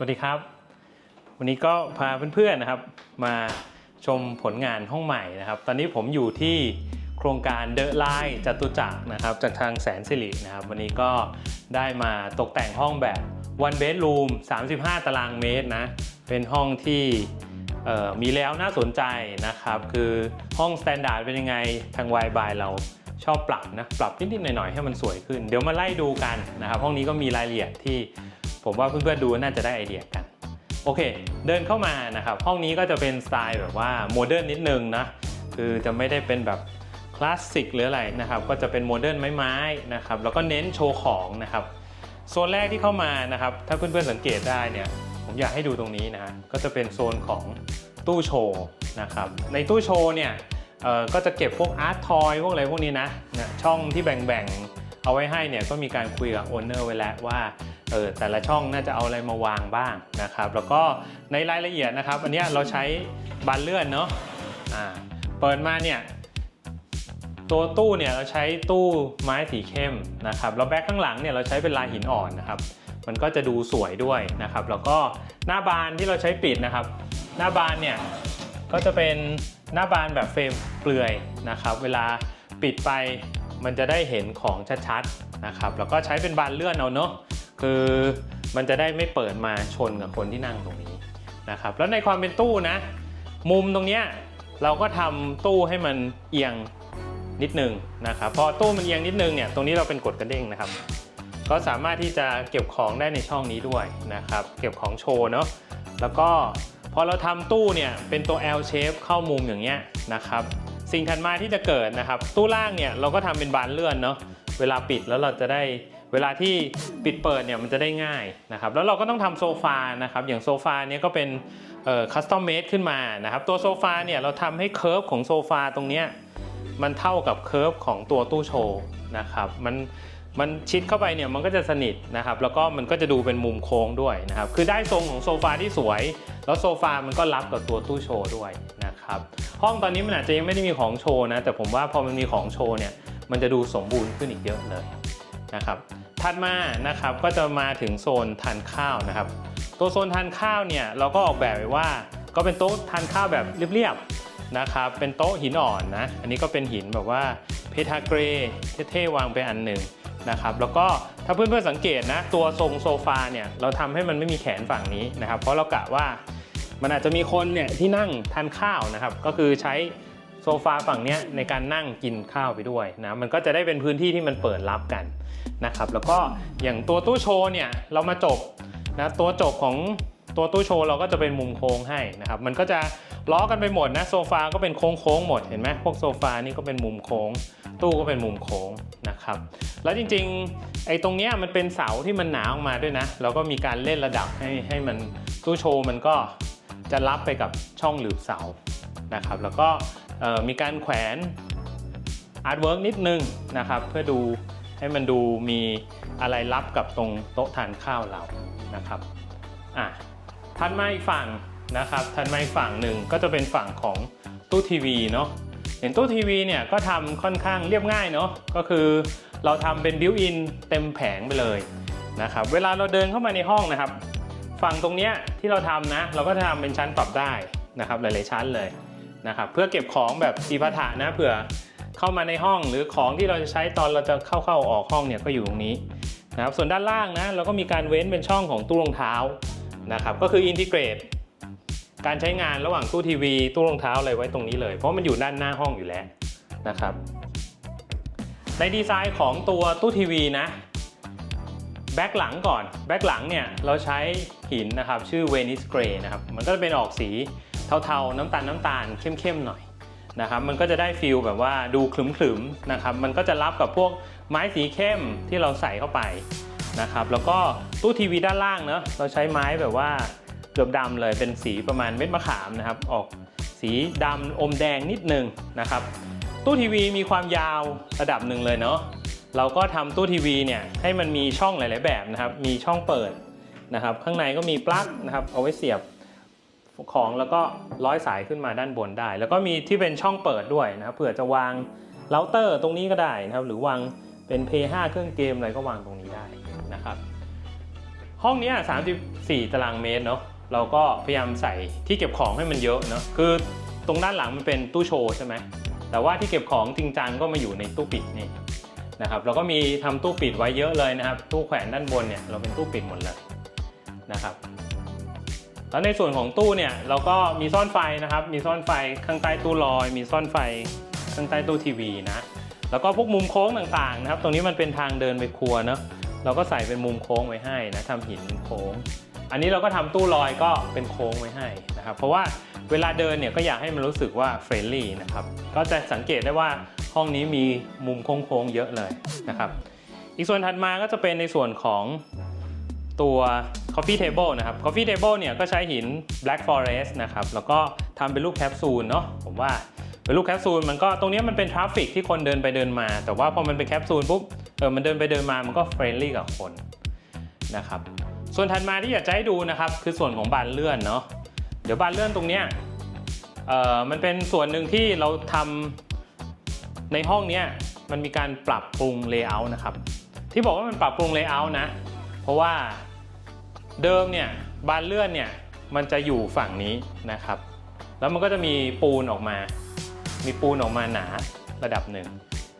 สวัสดีครับ วันนี้ก็พาเพื่อนๆนะครับ มาชมผลงานห้องใหม่นะครับ ตอนนี้ผมอยู่ที่โครงการเดอะไลน์จตุจักรนะครับ จากทางแสนสิรินะครับ วันนี้ก็ได้มาตกแต่งห้องแบบ one bedroom 35 ตารางเมตรนะ เป็นห้องที่มีแล้วน่าสนใจนะครับ คือห้องสแตนดาร์ดเป็นยังไงทางวายบายเราชอบปรับนะ ปรับนิดๆหน่อยๆให้มันสวยขึ้น เดี๋ยวมาไล่ดูกันนะครับ ห้องนี้ก็มีรายละเอียดที่ ผมว่าเพื่อนๆดูน่าจะได้ไอเดียกัน โอเค เดินเข้ามานะครับ ห้องนี้ก็จะเป็นสไตล์แบบว่าโมเดิร์นนิดนึงนะ คือจะไม่ได้เป็นแบบคลาสสิกหรืออะไรนะครับ ก็จะเป็นโมเดิร์นไม้ๆนะครับ แล้วก็เน้นโชว์ของนะครับ โซนแรกที่เข้ามานะครับ ถ้าเพื่อนๆสังเกตได้เนี่ย ผมอยากให้ดูตรงนี้นะ ก็จะเป็นโซนของตู้โชว์นะครับ ในตู้โชว์เนี่ยก็จะเก็บพวกอาร์ตทอยพวกอะไรพวกนี้นะนะช่องที่แบ่งๆ เอาไว้ให้เนี่ยก็มีการคุยกับโอนเนอร์ไว้แล้วว่า เออแต่ละช่องน่าจะเอาอะไรมาวางบ้างนะครับ แล้วก็ในรายละเอียดนะครับ อันนี้เราใช้บานเลื่อนเนาะอ่าเปิดมาเนี่ยตัวตู้เนี่ยเราใช้ตู้ไม้สีเข้มนะครับแล้วแบ็คข้างหลังเนี่ยเราใช้เป็นลายหินอ่อนนะครับมันก็จะดูสวยด้วยนะครับ แล้วก็หน้าบานที่เราใช้ปิดนะครับ หน้าบานเนี่ยก็จะเป็นหน้าบานแบบเฟรมเปลือยนะครับ เวลาปิดไปมันจะได้เห็นของชัดๆนะครับแล้วก็ใช้เป็นบานเลื่อนเอาเนาะ คือมันจะได้ไม่เปิดมาชนกับคนที่นั่งตรงนี้นะครับ แล้วในความเป็นตู้นะ มุมตรงเนี้ยเราก็ทำตู้ให้มันเอียงนิดนึงนะครับพอตู้มันเอียงนิดนึงเนี่ยตรงนี้เราเป็นกดกระเด้งนะครับ ก็สามารถที่จะเก็บของได้ในช่องนี้ด้วยนะครับ เก็บของโชว์เนาะแล้วก็พอเราทำตู้เนี่ยเป็นตัว L shape เข้ามุมอย่างเงี้ยนะครับ สิ่งถัดมาที่จะเกิดนะครับ ตู้ล่างเนี่ยเราก็ทำเป็นบานเลื่อนเนาะเวลาปิดแล้วเราจะได้ เวลาที่ปิดเปิดเนี่ยมันจะได้ง่ายนะครับแล้วเราก็ต้องทำโซฟานะครับอย่างโซฟาเนี่ยก็เป็นเอ่อคัสตอมเมดขึ้นมานะครับตัวโซฟาเนี่ยเราทำให้เคิร์ฟของโซฟาตรงเนี้ยมันเท่ากับเคิร์ฟของตัวตู้โชว์นะครับมันมันชิดเข้าไปเนี่ยมันก็จะสนิทนะครับแล้วก็มันก็จะดูเป็นมุมโค้งด้วยนะครับคือได้ทรงของโซฟาที่สวย แล้วโซฟามันก็รับกับตัวตู้โชว์ด้วยนะครับห้องตอนนี้มันอาจจะยังไม่ได้มีของโชว์นะแต่ผมว่าพอมันมีของโชว์เนี่ยมันจะดูสมบูรณ์ขึ้นอีกเยอะเลยนะครับ ถัดมานะครับก็จะมาถึงโซนทานข้าวนะครับ ตัวโซนทานข้าวเนี่ยเราก็ออกแบบไว้ว่าก็เป็นโต๊ะทานข้าวแบบเรียบๆนะครับเป็นโต๊ะหินอ่อนนะอันนี้ก็เป็นหินแบบว่าเพทาเกรเท่ๆวางไปอันหนึ่งนะครับแล้วก็ถ้าเพื่อนๆสังเกตนะตัวทรงโซฟาเนี่ยเราทำให้มันไม่มีแขนฝั่งนี้นะครับเพราะเรากะว่ามันอาจจะมีคนเนี่ยที่นั่งทานข้าวนะครับก็คือใช้โซฟาฝั่งเนี้ยในการนั่งกินข้าวไปด้วยนะมันก็จะได้เป็นพื้นที่ที่มันเปิดรับกัน นะครับแล้วก็อย่างตัวตู้โชว์เนี่ยเรามาจบนะตัวจบของตัวตู้โชว์เราก็จะเป็นมุมโค้งให้นะครับมันก็จะล้อกันไปหมดนะโซฟาก็เป็นโค้งๆหมดเห็นไหมพวกโซฟานี่ก็เป็นมุมโค้ง ตู้ก็เป็นมุมโค้งนะครับแล้วจริงๆไอ้ตรงเนี้ยมันเป็นเสาที่มันหนาออกมาด้วยนะแล้วก็มีการเล่นระดับให้ให้มันตู้โชว์มันก็จะรับไปกับช่องหลืบเสานะครับแล้วก็มีการแขวนอาร์ตเวิร์กนิดนึงนะครับเพื่อดู ให้มันดูมีอะไรรับกับตรงโต๊ะทานข้าวเรานะครับอะถัดมาอีกฝั่งนะครับถัดมาอีกฝั่งหนึ่งก็จะเป็นฝั่งของตู้ทีวีเนาะเห็นตู้ทีวีเนี่ยก็ทำค่อนข้างเรียบง่ายเนาะก็คือเราทำเป็นบิวอินเต็มแผงไปเลยนะครับเวลาเราเดินเข้ามาในห้องนะครับ ฝั่งตรงเนี้ยที่เราทำนะ เราก็จะทำเป็นชั้นปรับได้นะครับหลายๆชั้นเลยนะครับเพื่อเก็บของแบบสีพาถะนะเผื่อ เข้ามาในห้องหรือของที่เราจะใช้ตอนเราจะเข้าเข้าออกห้องเนี่ยก็อยู่ตรงนี้นะครับส่วนด้านล่างนะเราก็มีการเว้นเป็นช่องของตู้รองเท้านะครับก็คืออินทิเกรตการใช้งานระหว่างตู้ทีวีตู้รองเท้าอะไรไว้ตรงนี้เลย เพราะมันอยู่ด้านหน้าห้องอยู่แล้วนะครับ ในดีไซน์ของตัวตู้ทีวีนะแบ็กหลังก่อนแบ็กหลังเนี่ยเราใช้หินนะครับชื่อเวนิสเกรย์นะครับมันก็จะเป็นออกสีเทาๆ น้ำตาลน้ำตาลเข้มๆหน่อย นะครับมันก็จะได้ฟิลแบบว่าดูขลึมๆนะครับมันก็จะรับกับพวกไม้สีเข้มที่เราใส่เข้าไปนะครับแล้วก็ตู้ทีวีด้านล่างเนอะเราใช้ไม้แบบว่าเกือบดำเลยเป็นสีประมาณเม็ดมะขามนะครับออกสีดำอมแดงนิดนึงนะครับตู้ทีวีมีความยาวระดับหนึ่งเลยเนาะเราก็ทำตู้ทีวีเนี่ยให้มันมีช่องหลาย ๆ แบบนะครับมีช่องเปิดนะครับข้างในก็มีปลั๊กนะครับเอาไว้เสียบ ของแล้วก็ร้อยสายขึ้นมาด้านบนได้ แล้วก็มีที่เป็นช่องเปิดด้วยนะครับเผื่อจะวางเราเตอร์ตรงนี้ก็ได้นะครับ หรือวางเป็น P5 เครื่องเกมอะไรก็วางตรงนี้ได้นะครับ ห้องนี้ 34 ตารางเมตรเนาะเราก็พยายามใส่ที่เก็บของให้มันเยอะเนาะคือตรงด้านหลังมันเป็นตู้โชว์ใช่ไหมแต่ว่าที่เก็บของจริงจังก็มาอยู่ในตู้ปิดนี่นะครับเราก็มีทำตู้ปิดไว้เยอะเลยนะครับ ตู้แขวนด้านบนเนี่ยเราเป็นตู้ปิดหมดเลยนะครับ แล้วในส่วนของตู้เนี่ยเราก็มีซ่อนไฟนะครับ มีซ่อนไฟข้างใต้ตู้ลอย มีซ่อนไฟข้างใต้ตู้ทีวีนะ แล้วก็พวกมุมโค้งต่างๆนะครับ ตรงนี้มันเป็นทางเดินไปครัวเนาะ เราก็ใส่เป็นมุมโค้งไว้ให้นะทำหินโค้ง อันนี้เราก็ทำตู้ลอยก็เป็นโค้งไว้ให้นะครับ เพราะว่าเวลาเดินเนี่ยก็อยากให้มันรู้สึกว่าเฟรนลี่นะครับ ก็จะสังเกตได้ว่าห้องนี้มีมุมโค้งๆเยอะเลยนะครับ อีกส่วนถัดมาก็จะเป็นในส่วนของ ตัว coffee table นะครับ coffee table เนี่ยก็ใช้หิน black forest นะครับ แล้วก็ทำเป็นรูปแคปซูลเนาะผมว่าเป็นรูปแคปซูลมันก็ตรงนี้มันเป็นทราฟฟิกที่คนเดินไปเดินมา แต่ว่าพอมันเป็นแคปซูลปุ๊บเออมันเดินไปเดินมามันก็เฟรนลี่กับคนนะครับส่วนถัดมาที่อยากจะให้ดูนะครับ คือส่วนของบานเลื่อนเนาะเดี๋ยวบานเลื่อนตรงเนี้ยเออมันเป็นส่วนหนึ่งที่เราทำในห้องเนี้ยมันมีการปรับปรุงเลเยอร์นะครับ ที่บอกว่ามันปรับปรุงเลเยอร์นะ เพราะว่า เดิมเนี่ยบานเลื่อนเนี่ยมันจะอยู่ฝั่งนี้นะครับ แล้วมันก็จะมีปูนออกมา มีปูนออกมาหนาระดับหนึ่ง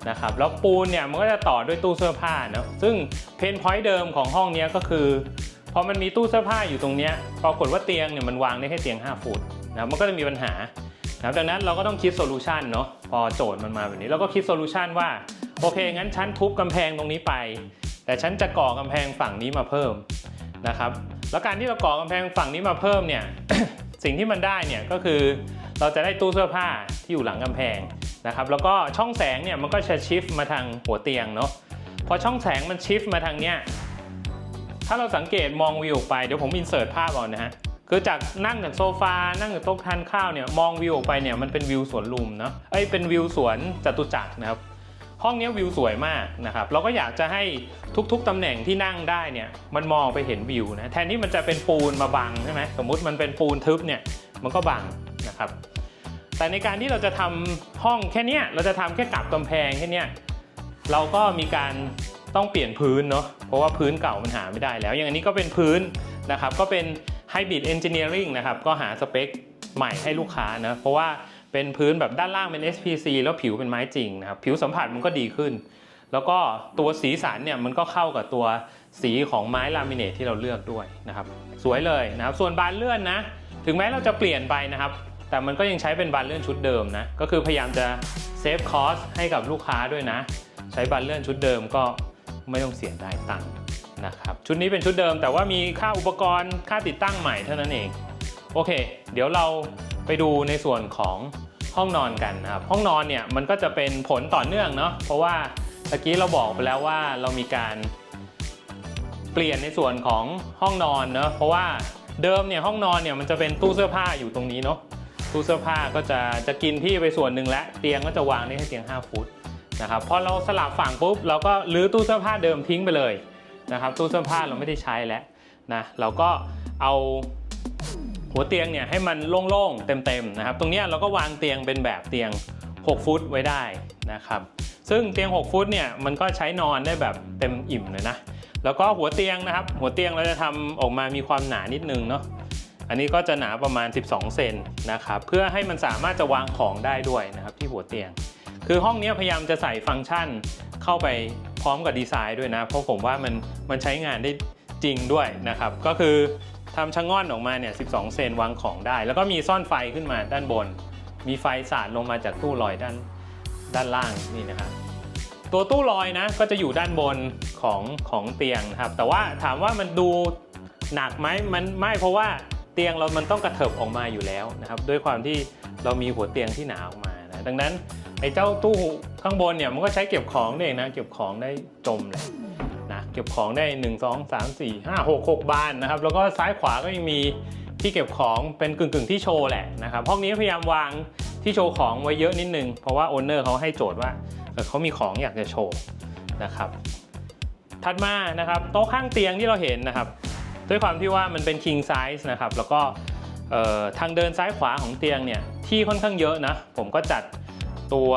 นะครับ แล้วปูนเนี่ยมันก็จะต่อด้วยตู้เสื้อผ้าเนาะซึ่งเพนพอยต์เดิมของห้องนี้ก็คือพอมันมีตู้เสื้อผ้าอยู่ตรงนี้ปรากฏว่าเตียงเนี่ยมันวางได้แค่เตียง 5 ฟุตนะมันก็จะมีปัญหานะดังนั้นเราก็ต้องคิดโซลูชันเนาะพอโจทย์มันมาแบบนี้เราก็คิดโซลูชันว่าโอเคงั้นฉันทุบกำแพงตรงนี้ไป แต่ฉันจะก่อกำแพงฝั่งนี้มาเพิ่ม นะครับ แล้วการที่เราก่อกำแพงฝั่งนี้มาเพิ่มเนี่ย สิ่งที่มันได้เนี่ยก็คือเราจะได้ตู้เสื้อผ้าที่อยู่หลังกำแพงนะครับ แล้วก็ช่องแสงเนี่ยมันก็จะชิฟมาทางหัวเตียงเนาะ พอช่องแสงมันชิฟมาทางเนี้ย ถ้าเราสังเกตมองวิวออกไป เดี๋ยวผมอินเสิร์ตภาพเอานะฮะ คือจากนั่งจากโซฟา นั่งจากโต๊ะทานข้าวเนี่ย มองวิวออกไปเนี่ยมันเป็นวิวสวนลุมเนาะ เอ้ยเป็นวิวสวนจตุจักรนะครับ ห้องนี้วิวสวยมากนะครับเราก็อยากจะให้ทุกๆตำแหน่งที่นั่งได้เนี่ยมันมองไปเห็นวิวนะแทนที่มันจะเป็นปูนมาบังใช่ไหมสมมุติมันเป็นปูนทึบเนี่ยมันก็บังนะครับแต่ในการที่เราจะทำห้องแค่นี้เราจะทำแค่กับกำแพงแค่นี้เราก็มีการต้องเปลี่ยนพื้นเนาะเพราะว่าพื้นเก่ามันหาไม่ได้แล้ว อย่างอันนี้ก็เป็นพื้นนะครับก็เป็น Hybrid Engineering นะครับก็หาสเปคใหม่ให้ลูกค้านะเพราะว่า เป็นพื้นแบบด้านล่างเป็น SPC แล้วผิวเป็นไม้จริงนะครับผิวสัมผัสมันก็ดีขึ้น แล้วก็ตัวสีสันเนี่ยมันก็เข้ากับตัวสีของไม้ลามิเนตที่เราเลือกด้วยนะครับสวยเลยนะครับส่วนบานเลื่อนนะถึงแม้เราจะเปลี่ยนไปนะครับ แต่มันก็ยังใช้เป็นบานเลื่อนชุดเดิมนะก็คือพยายามจะเซฟคอสให้กับลูกค้าด้วยนะ ใช้บานเลื่อนชุดเดิมก็ไม่ต้องเสียได้ตังค์นะครับชุดนี้เป็นชุดเดิมแต่ว่ามีค่าอุปกรณ์ค่าติดตั้งใหม่เท่านั้นเอง โอเค เดี๋ยวเรา ไปดูในส่วนของห้องนอนกันนะครับ ห้องนอนเนี่ยมันก็จะเป็นผลต่อเนื่องเนาะเพราะว่าตะกี้เราบอกไปแล้วว่าเรามีการเปลี่ยนในส่วนของห้องนอนเนอะเพราะว่าเดิมเนี่ยห้องนอนเนี่ยมันจะเป็นตู้เสื้อผ้าอยู่ตรงนี้เนาะตู้เสื้อผ้าก็จะจะกินที่ไปส่วนหนึ่งและเตียงก็จะวางได้แค่เตียง 5 ฟุตนะครับพอเราสลับฝั่งปุ๊บเราก็รื้อตู้เสื้อผ้าเดิมทิ้งไปเลยนะครับตู้เสื้อผ้าเราไม่ได้ใช้แล้วนะเราก็เอา หัวเตียงเนี่ยให้มันโล่งๆเต็มๆนะครับ ตรงนี้เราก็วางเตียงเป็นแบบเตียง 6 ฟุตไว้ได้นะครับ ซึ่งเตียง 6 ฟุตเนี่ยมันก็ใช้นอนได้แบบเต็มอิ่มเลยนะ แล้วก็หัวเตียงนะครับ หัวเตียงเราจะทำออกมามีความหนานิดนึงเนาะ อันนี้ก็จะหนาประมาณ 12 เซนนะครับ เพื่อให้มันสามารถจะวางของได้ด้วยนะครับที่หัวเตียง คือห้องนี้พยายามจะใส่ฟังก์ชันเข้าไปพร้อมกับดีไซน์ด้วยนะ เพราะผมว่ามันมันใช้งานได้จริงด้วยนะครับ ก็คือ ทำชะง่อนออกมาเนี่ย 12 เซนวางของได้ แล้วก็มีซ่อนไฟขึ้นมาด้านบน มีไฟสาดลงมาจากตู้ลอยด้านด้านล่างนี่นะครับตัวตู้ลอยนะก็จะอยู่ด้านบนของของเตียงครับ แต่ว่าถามว่ามันดูหนักไหมมันไม่เพราะว่าเตียงเรามันต้องกระเถิบออกมาอยู่แล้วนะครับด้วยความที่เรามีหัวเตียงที่หนาออกมานะดังนั้นไอ้เจ้าตู้ข้างบนเนี่ยมันก็ใช้เก็บของได้นะเก็บของได้จมเลย เก็บของได้ 1 2 3 4 5 6 6 บานนะครับ แล้วก็ซ้ายขวาก็ยังมีที่เก็บของเป็นกึ่งกึ่งๆที่โชว์แหละนะครับห้องนี้พยายามวางที่โชว์ของไว้เยอะนิดนึง เพราะว่าโอนเนอร์เขาให้โจทย์ว่าเขามีของอยากจะโชว์นะครับถัดมานะครับโต๊ะข้างเตียงที่เราเห็นนะครับ ด้วยความที่ว่ามันเป็น king size นะครับแล้วก็ทางเดินซ้ายขวาของเตียงเนี่ยที่ค่อนข้างเยอะนะ ผมก็จัดตัว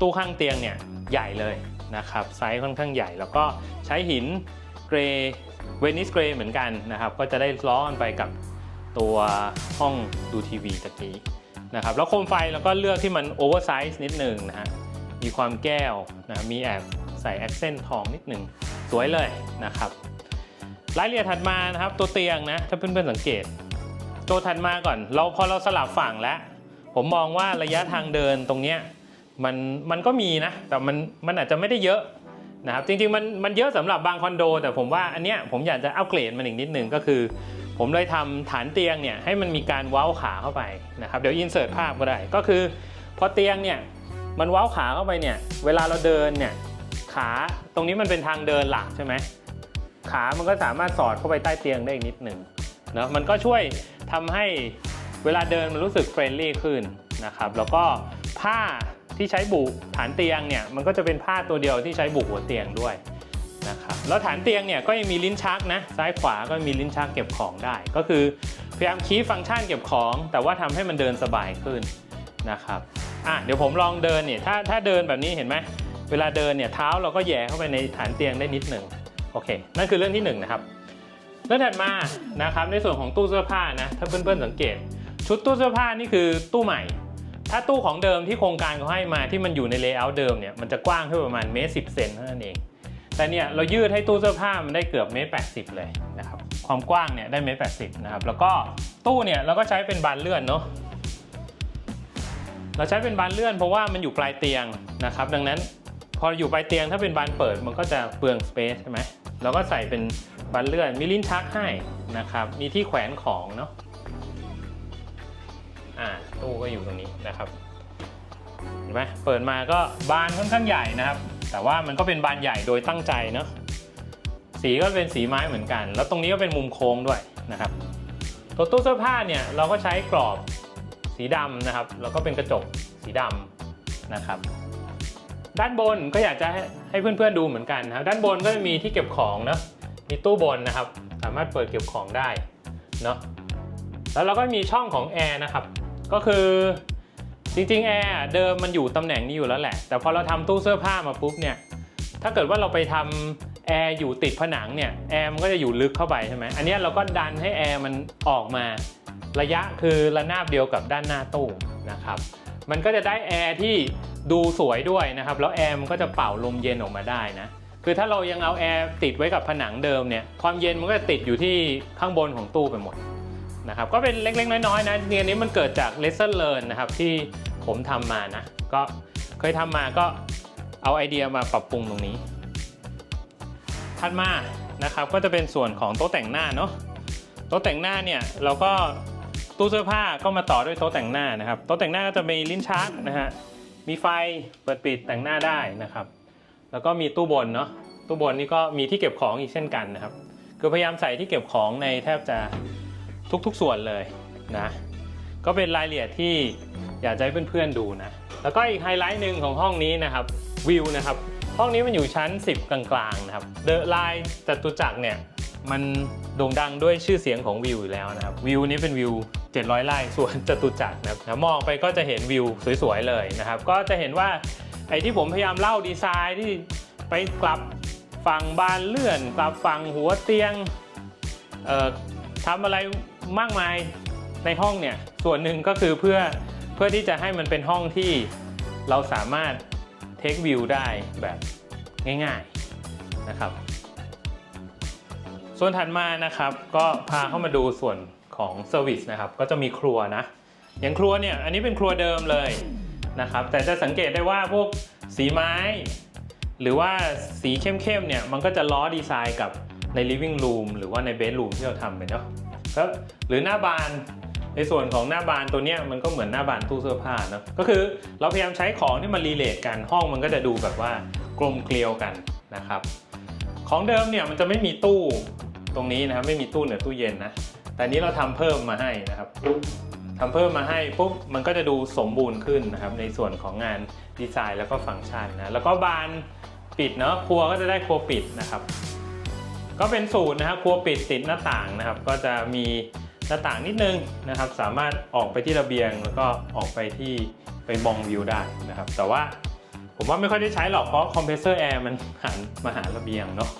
ตู้ข้างเตียงเนี่ยใหญ่เลย นะครับไซส์ค่อนข้างใหญ่ แล้วก็ใช้หินเกรย์เวนิสเกรย์เหมือนกันนะครับ ก็จะได้ล้อกันไปกับตัวห้องดูทีวีตะกี้นะครับแล้วโคมไฟเราก็เลือกที่มันโอเวอร์ไซส์นิดหนึ่งนะฮะมีความแก้วนะมีแอบใส่แอคเซนต์ทองนิดหนึ่งสวยเลยนะครับรายละเอียดถัดมานะครับตัวเตียงนะถ้าเพื่อนๆสังเกต ตัวถัดมาก่อน เราพอเราสลับฝั่งแล้ว ผมมองว่าระยะทางเดินตรงเนี้ย มันมันก็มีนะ แต่มันมันอาจจะไม่ได้เยอะนะครับจริงๆมันมันเยอะสำหรับบางคอนโด แต่ผมว่าอันเนี้ยผมอยากจะอัปเกรดมันอีกนิดนึงก็คือ ผมเลยทำฐานเตียงเนี่ยให้มันมีการเว้าขาเข้าไปนะครับเดี๋ยวอินเสิร์ตภาพก็ได้ ก็คือพอเตียงเนี่ยมันเว้าขาเข้าไปเนี่ยเวลาเราเดินเนี่ยขาตรงนี้มันเป็นทางเดินหลักใช่ไหมขามันก็สามารถสอดเข้าไปใต้เตียงได้อีกนิดหนึ่งเนอะมันก็ช่วยทำให้เวลาเดินมันรู้สึกเฟรนลี่ขึ้นนะครับแล้วก็ผ้า ที่ใช้บุฐานเตียงเนี่ยมันก็จะเป็นผ้าตัวเดียวที่ใช้บุหัวเตียงด้วยนะครับแล้วฐานเตียงเนี่ยก็ยังมีลิ้นชักนะซ้ายขวาก็มีลิ้นชักเก็บของได้ ก็คือพยายามคีย์ฟังก์ชันเก็บของ แต่ว่าทำให้มันเดินสบายขึ้นนะครับอะเดี๋ยวผมลองเดินเนี่ยถ้าถ้าเดินแบบนี้เห็นไหมเวลาเดินเนี่ยเท้าเราก็แย่เข้าไปในฐานเตียงได้นิดหนึ่งโอเค นั่นคือเรื่องที่หนึ่งนะครับเรื่องถัดมานะครับในส่วนของตู้เสื้อผ้านะถ้าเพื่อนๆสังเกต ชุดตู้เสื้อผ้านี่คือตู้ใหม่ ถ้าตู้ของเดิมที่โครงการเขาให้มาที่มันอยู่ในเลเยอร์เดิมเนี่ยมันจะกว้างแค่ประมาณเมตรสิเซนเท่านั้นเอง แต่เนี่ยเรายืดให้ตู้เสื้อผ้ามันได้เกือบเมตรแปดสิบเลยนะครับความกว้างเนี่ยได้เมตรแปดสิบนะครับแล้วก็ตู้เนี่ยเราก็ใช้เป็นบานเลื่อนเนาะเราใช้เป็นบานเลื่อนเพราะว่ามันอยู่ปลายเตียงนะครับดังนั้นพออยู่ปลายเตียงถ้าเป็นบานเปิดมันก็จะเปลืองสเปซใช่ไหมเราก็ใส่เป็นบานเลื่อนมีลิ้นชักให้นะครับมีที่แขวนของเนาะ ตู้ก็อยู่ตรงนี้นะครับเห็นไหมเปิดมาก็บานค่อนข้างใหญ่นะครับ แต่ว่ามันก็เป็นบานใหญ่โดยตั้งใจเนาะสีก็เป็นสีไม้เหมือนกัน แล้วตรงนี้ก็เป็นมุมโค้งด้วยนะครับ ตัวตู้เสื้อผ้าเนี่ยเราก็ใช้กรอบสีดำนะครับ แล้วก็เป็นกระจกสีดำนะครับ ด้านบนก็อยากจะให้ใหเพื่อนๆดูเหมือนกันนะครับ ด้านบนก็จะมีที่เก็บของเนาะมีตู้บนนะครับ สามารถเปิดเก็บของได้เนาะแล้วเราก็มีช่องของแอร์นะครับ ก็คือจริงๆแอร์เดิมมันอยู่ตำแหน่งนี้อยู่แล้วแหละ แต่พอเราทำตู้เสื้อผ้ามาปุ๊บเนี่ยถ้าเกิดว่าเราไปทำแอร์อยู่ติดผนังเนี่ยแอร์มันก็จะอยู่ลึกเข้าไปใช่ไหมอันนี้เราก็ดันให้แอร์มันออกมา ระยะคือระนาบเดียวกับด้านหน้าตู้นะครับมันก็จะได้แอร์ที่ดูสวยด้วยนะครับแล้วแอร์มันก็จะเป่าลมเย็นออกมาได้นะคือถ้าเรายังเอาแอร์ติดไว้กับผนังเดิมเนี่ยความเย็นมันก็จะติดอยู่ที่ข้างบนของตู้ไปหมด นะครับก็เป็นเล็กๆ น้อยๆนะเนี่ยนนี้มันเกิดจาก lesson learn นะครับที่ผมทำมานะก็เคยทำมาก็เอาไอเดียมาปรับปรุงตรงนี้ ถัดมานะครับก็จะเป็นส่วนของโต๊ะแต่งหน้าเนาะโต๊ะแต่งหน้าเนี่ยเราก็ตู้เสื้อผ้าก็มาต่อด้วยโต๊ะแต่งหน้านะครับโต๊ะแต่งหน้าก็จะมีลิ้นชักนะฮะมีไฟเปิดปิดแต่งหน้าได้นะครับ แล้วก็มีตู้บนเนาะตู้บนนี่ก็มีที่เก็บของอีกเช่นกันนะครับ คือพยายามใส่ที่เก็บของในแทบจะ ทุกๆส่วนเลยนะ ก็เป็นรายละเอียดที่อยากจะให้เพื่อนๆดูนะ แล้วก็อีกไฮไลท์หนึ่งของห้องนี้นะครับวิวนะครับ ห้องนี้มันอยู่ชั้น 10 กลางๆนะครับเดอะไลน์จตุจักรเนี่ยมันโด่งดังด้วยชื่อเสียงของวิวอยู่แล้วนะครับวิวนี้เป็นวิว 700 ไร่สวนจตุจักรนะครับมองไปก็จะเห็นวิวสวยๆเลยนะครับ ก็จะเห็นว่าไอ้ที่ผมพยายามเล่าดีไซน์ที่ไปกลับฝั่งบานเลื่อน กลับฝั่งหัวเตียงเอ่อทำอะไร มากมายในห้องเนี่ยส่วนหนึ่งก็คือเพื่อเพื่อที่จะให้มันเป็นห้องที่เราสามารถเทควิวได้แบบง่ายๆนะครับ ส่วนถัดมานะครับก็พาเข้ามาดูส่วนของเซอร์วิสนะครับก็จะมีครัวนะ อย่างครัวเนี่ยอันนี้เป็นครัวเดิมเลยนะครับ แต่จะสังเกตได้ว่าพวกสีไม้ หรือว่าสีเข้มๆเนี่ยมันก็จะล้อดีไซน์กับใน living room หรือว่าใน bedroom ที่เราทำไปเนาะ ก็หรือหน้าบานในส่วนของหน้าบานตัวเนี้ยมันก็เหมือนหน้าบานตู้เสื้อผ้าเนาะก็คือเราพยายามใช้ของที่มันรีเลทกันห้องมันก็จะดูแบบว่ากลมเกลียวกันนะครับ ของเดิมเนี่ยมันจะไม่มีตู้ตรงนี้นะครับไม่มีตู้เหนือตู้เย็นนะแต่นี้เราทำเพิ่มมาให้นะครับทำเพิ่มมาให้ปุ๊บมันก็จะดูสมบูรณ์ขึ้นนะครับ ในส่วนของงานดีไซน์แล้วก็ฟังก์ชันนะแล้วก็บานปิดเนาะครัวก็จะได้ครัวปิดนะครับ ก็เป็นสูตรนะครับครัวปิดติดหน้าต่างนะครับ ก็จะมีหน้าต่างนิดนึงนะครับ สามารถออกไปที่ระเบียงแล้วก็ออกไปที่ไปมองวิวได้นะครับ แต่ว่าผมว่าไม่ค่อยได้ใช้หรอกเพราะคอมเพรสเซอร์แอร์มันหันมาหาระเบียงเนาะ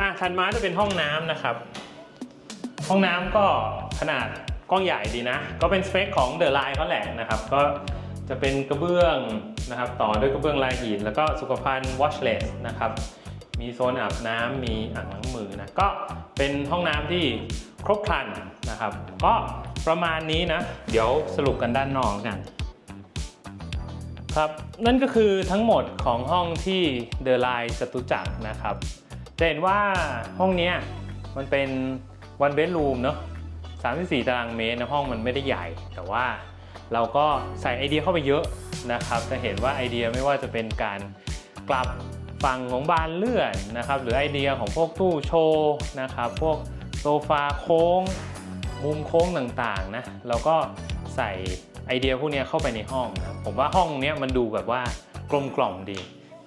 อะถัดมาจะเป็นห้องน้ำนะครับ ห้องน้ำก็ขนาดกว้างใหญ่ดีนะ ก็เป็นสเปคของเดอะไลน์เขาแหละนะครับ ก็จะเป็นกระเบื้องนะครับ ต่อด้วยกระเบื้องลายหิน แล้วก็สุขภัณฑ์ washless นะครับ มีโซนอาบน้ำมีอ่างล้างมือนะก็เป็นห้องน้ำที่ครบครันนะครับ ก็ประมาณนี้นะ เดี๋ยวสรุปกันด้านนอกกันครับนั่นก็คือทั้งหมดของห้องที่เดอะไลน์จตุจักรนะครับจะเห็นว่าห้องนี้มันเป็น one bedroom เนอะ34 ตารางเมตรนะห้องมันไม่ได้ใหญ่ แต่ว่าเราก็ใส่ไอเดียเข้าไปเยอะนะครับ จะเห็นว่าไอเดียไม่ว่าจะเป็นการกลับ ฝั่งของบานเลื่อนนะครับหรือไอเดียของพวกตู้โชว์นะครับพวกโซฟาโค้ง มุมโค้งต่างๆนะเราก็ใส่ไอเดียพวกนี้เข้าไปในห้องนะผมว่าห้องนี้มันดูแบบว่ากลมกล่อมดี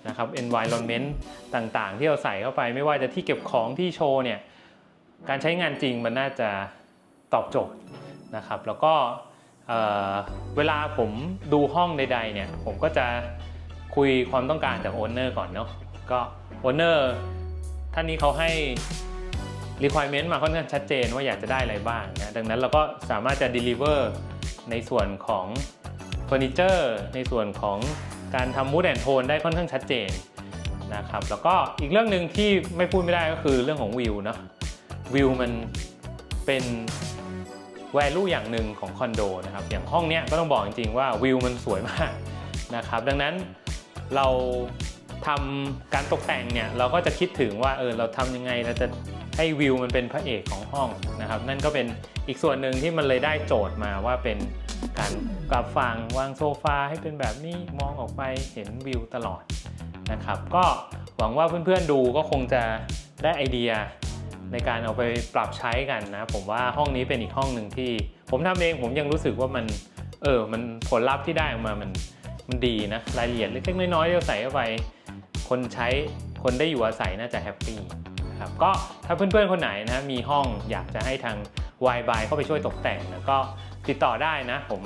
นะครับ environment ต่างๆ ที่เราใส่เข้าไปไม่ว่าจะที่เก็บของที่โชว์เนี่ยการใช้งานจริงมันน่าจะตอบโจทย์นะครับ แล้วก็เวลาผมดูห้องใดๆเนี่ยผมก็จะ คุยความต้องการจากโอนเนอร์ก่อนเนาะก็โอนเนอร์ท่านนี้เขาให้ requirement มาค่อนข้างชัดเจนว่าอยากจะได้อะไรบ้างนะดังนั้นเราก็สามารถจะ deliver ในส่วนของเฟอร์นิเจอร์ในส่วนของการทำมูดแอนโทนได้ค่อนข้างชัดเจนนะครับแล้วก็อีกเรื่องหนึ่งที่ไม่พูดไม่ได้ก็คือเรื่องของวิวเนาะวิวมันเป็น value อย่างหนึ่งของคอนโดนะครับอย่างห้องเนี้ยก็ต้องบอกจริงๆว่าวิวมันสวยมากนะครับดังนั้น เราทำการตกแต่งเนี่ยเราก็จะคิดถึงว่าเออเราทำยังไงเราจะให้วิวมันเป็นพระเอกของห้องนะครับ นั่นก็เป็นอีกส่วนหนึ่งที่มันเลยได้โจทย์มาว่าเป็นการกลับฝั่งวางโซฟาให้เป็นแบบนี้มองออกไปเห็นวิวตลอดนะครับ ก็หวังว่าเพื่อนๆดูก็คงจะได้ไอเดียในการเอาไปปรับใช้กันนะ ผมว่าห้องนี้เป็นอีกห้องหนึ่งที่ ผมทำเองผมยังรู้สึกว่ามันเออมันผลลัพธ์ที่ได้ออกมามัน มันดีนะรายละเอียดเล็กๆน้อยๆที่เราใส่เข้าไป คนใช้คนได้อยู่อาศัยน่าจะแฮปปี้ครับก็ถ้าเพื่อนๆ คนไหนนะมีห้องอยากจะให้ทาง y b y เข้าไปช่วยตกแต่งนะก็ติดต่อได้นะ ผม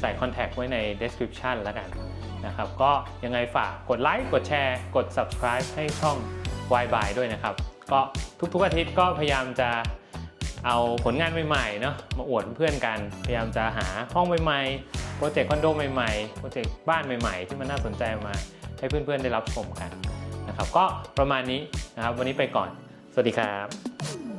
ใส่คอนแทคไว้ใน description แล้วกันนะครับก็ยังไงฝากกดไลค์กดแชร์กด subscribe ให้ช่อง y b y ด้วยนะครับ ก็ทุกๆอาทิตย์ก็พยายามจะ เอาผลงานใหม่ๆเนาะมาอวดเพื่อนกัน พยายามจะหาห้องใหม่ๆโปรเจกต์คอนโดใหม่ๆโปรเจกต์บ้านใหม่ ๆ ที่มันน่าสนใจมาให้เพื่อนๆได้รับชมกันนะครับก็ประมาณนี้นะครับวันนี้ไปก่อน สวัสดีครับ